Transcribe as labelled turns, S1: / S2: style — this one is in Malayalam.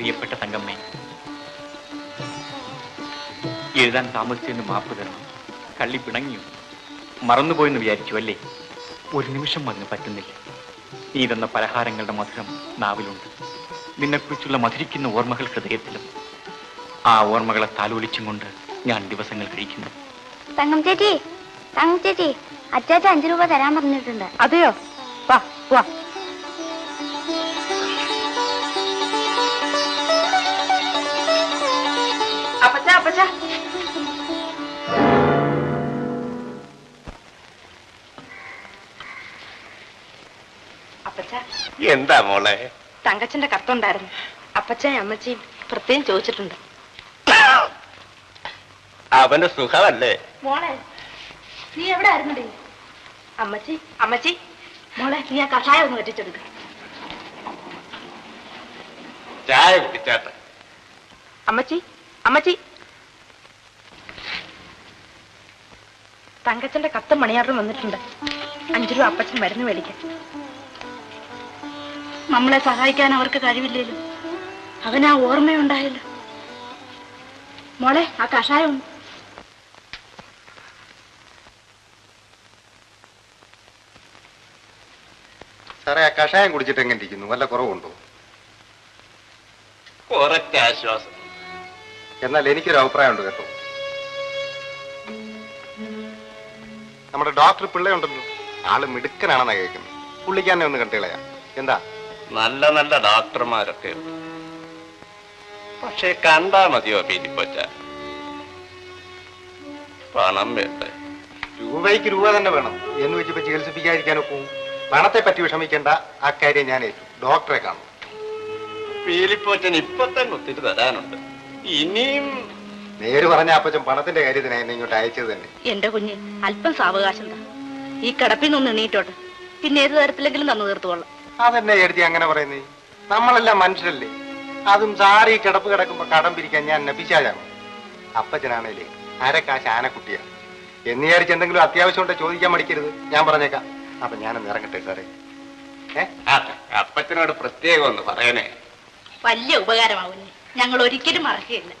S1: പ്രിയപ്പെട്ട തങ്കമ്മേ എഴുതാൻ താമസിച്ചതിന് മാപ്പ് തരണം കള്ളി പിണങ്ങിയോ? മറന്നുപോയെന്ന് വിചാരിച്ചു അല്ലേ? ഒരു നിമിഷം അതിന് പറ്റുന്നില്ല. നീ തന്ന പലഹാരങ്ങളുടെ മധുരം നാവിലുണ്ട്. നിന്നെക്കുറിച്ചുള്ള മധുരിക്കുന്ന ഓർമ്മകൾ ഹൃദയത്തിലും. ആ ഓർമ്മകളെ താലോലിച്ചും കൊണ്ട് ഞാൻ ദിവസങ്ങൾ കഴിക്കുന്നു.
S2: തങ്കം ചേച്ചി തങ്കം ചേച്ചി അച്ചാച്ച അഞ്ചു രൂപ തരാൻ പറഞ്ഞിട്ടുണ്ട്.
S3: അതെയോ? വാ വാ. അപ്പച്ച.
S4: എന്താ മോളെ?
S3: തങ്കച്ചന്റെ കത്തുണ്ടായിരുന്നു. അപ്പച്ചയും അമ്മച്ചിയും പ്രത്യേകം ചോദിച്ചിട്ടുണ്ട്.
S4: അവന്റെ സുഖമല്ലേ?
S3: മോളെ നീ എവിടെ ആയിരുന്നടി അമ്മച്ചി അമ്മച്ചി മോളെ നീ ആ കഷായം ഒന്ന് വെറ്റിച്ചെടുക്ക.
S4: ചായ കുടിച്ചാട്ടെ.
S3: അമ്മച്ചി അമ്മച്ചി. തങ്കച്ചന്റെ കത്തും മണിയാറും വന്നിട്ടുണ്ട്. അഞ്ചു രൂപ അപ്പച്ചൻ മരുന്ന് മേടിക്കാൻ നമ്മളെ സഹായിക്കാൻ അവർക്ക് കഴിവില്ലല്ലോ. അവനാ ഓർമ്മയുണ്ടായല്ലോ. മോളെ ആ കഷായം.
S5: സാറേ ആ കഷായം കുടിച്ചിട്ട് എങ്ങനെ ഇരിക്കുന്നു? വല്ല കുറവുണ്ടോ?
S4: കുറച്ച് ആശ്വാസം.
S5: എന്നാൽ എനിക്കൊരു അഭിപ്രായമുണ്ട് കേട്ടോ. നമ്മുടെ ഡോക്ടർ പിള്ളയുണ്ടല്ലോ. ആൾ മിടുക്കനാണെന്നാ കേൾക്കുന്നത്. പുള്ളിക്കാന്നെ ഒന്ന് കണ്ടിളയാ എന്താ?
S4: നല്ല നല്ല ഡോക്ടർമാരൊക്കെ ഉണ്ട്. പക്ഷെ കണ്ടാ മതിയോ പീലിപ്പൊച്ച പണം വേണ്ടേ?
S5: രൂപയ്ക്ക് രൂപ തന്നെ വേണം. എന്ന് വെച്ചിപ്പോ ചികിത്സിപ്പിക്കാതിരിക്കാനൊക്കെ പണത്തെ പറ്റി വിഷമിക്കേണ്ട ആ കാര്യം ഞാൻ ഏറ്റു. ഡോക്ടറെ കാണും.
S4: പീലിപ്പൊച്ചൻ ഇപ്പൊ തന്നെ ഒത്തിരി തരാനുണ്ട്. ഇനിയും
S5: നേര് പറഞ്ഞ അപ്പച്ചൻ പണത്തിന്റെ കാര്യത്തിന് എന്നെ ഇങ്ങോട്ട് അയച്ചത് തന്നെ.
S3: എന്റെ കുഞ്ഞ് അല്പം സാവകാശം താ ഈ കിടപ്പിൽ നിന്ന് എണീറ്റോട്ടെ. പിന്നെ ഏത് തരത്തിലെങ്കിലും തന്നു തീർത്തുകൊള്ളാം.
S5: അതെന്നെ എഴുതി അങ്ങനെ പറയുന്നേ? നമ്മളെല്ലാം മനുഷ്യരല്ലേ? അതും സാറി കിടപ്പ് കിടക്കുമ്പോ കടം പിരിക്കാൻ ഞാൻ നബിശാജാണ് അപ്പച്ചനാണേലേ അരക്കാശ് ആനക്കുട്ടിയാണ്. എന്ന് വിചാരിച്ച് എന്തെങ്കിലും അത്യാവശ്യം ഉണ്ടോ ചോദിക്കാൻ മടിക്കരുത്. ഞാൻ പറഞ്ഞേക്കാം. അപ്പൊ ഞാനൊന്ന് ഇറങ്ങട്ടെ സാറേ.
S4: അപ്പച്ചനോട് പ്രത്യേകം ഒന്ന് പറയണേ.
S3: വലിയ ഉപകാരമാവുന്നേ ഞങ്ങൾ ഒരിക്കലും മറക്കുകയില്ല.